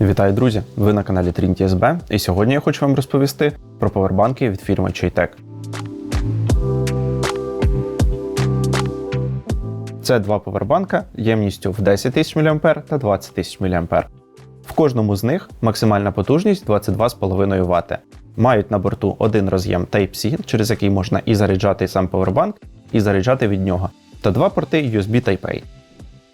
Вітаю, друзі! Ви на каналі Trinity SB, і сьогодні я хочу вам розповісти про повербанки від фірми Chaytech. Це два повербанка ємністю в 10 тисяч мА та 20 тисяч мА. В кожному з них максимальна потужність 22,5 Вт. Мають на борту один роз'єм Type-C, через який можна і заряджати сам повербанк, і заряджати від нього, та два порти USB Type-A.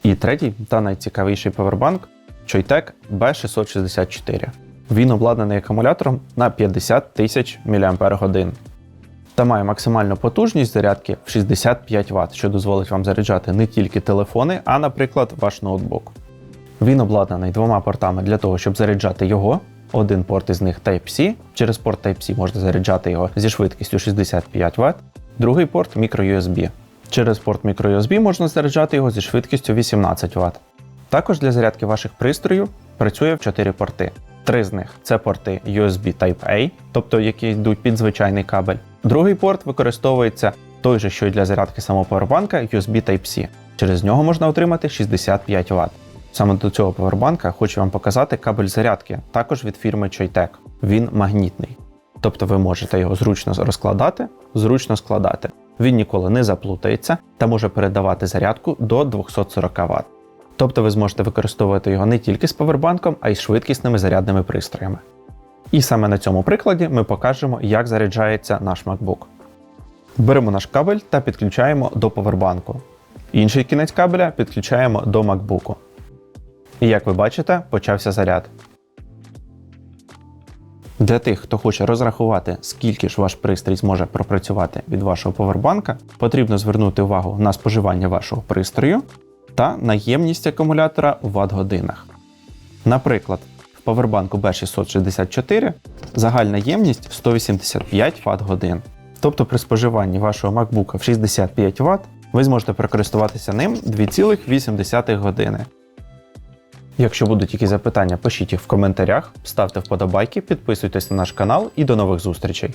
І третій та найцікавіший повербанк Chaytech B664. Він обладнаний акумулятором на 50 тисяч мАч та має максимальну потужність зарядки в 65 Вт, що дозволить вам заряджати не тільки телефони, а, наприклад, ваш ноутбук. Він обладнаний двома портами для того, щоб заряджати його. Один порт із них Type-C. Через порт Type-C можна заряджати його зі швидкістю 65 Вт, другий порт microUSB. Через порт microUSB можна заряджати його зі швидкістю 18 Вт. Також для зарядки ваших пристроїв працює в 4 порти. Три з них це порти USB Type-A, тобто які йдуть під звичайний кабель. Другий порт використовується той же, що й для зарядки самого повербанка USB Type-C. Через нього можна отримати 65 Вт. Саме до цього повербанка хочу вам показати кабель зарядки, також від фірми Chaytech. Він магнітний. Тобто ви можете його зручно розкладати, зручно складати. Він ніколи не заплутається та може передавати зарядку до 240 Вт. Тобто ви зможете використовувати його не тільки з повербанком, а й швидкісними зарядними пристроями. І саме на цьому прикладі ми покажемо, як заряджається наш MacBook. Беремо наш кабель та підключаємо до повербанку. Інший кінець кабеля підключаємо до MacBook. І як ви бачите, почався заряд. Для тих, хто хоче розрахувати, скільки ж ваш пристрій зможе пропрацювати від вашого повербанка, потрібно звернути увагу на споживання вашого пристрою та на ємність акумулятора у Вт-годинах. Наприклад, в повербанку B664 загальна ємність 185 Вт-годин. Тобто при споживанні вашого MacBook в 65 Вт ви зможете прокористуватися ним 2,8 години. Якщо будуть якісь запитання, пишіть їх в коментарях, ставте вподобайки, підписуйтесь на наш канал і до нових зустрічей.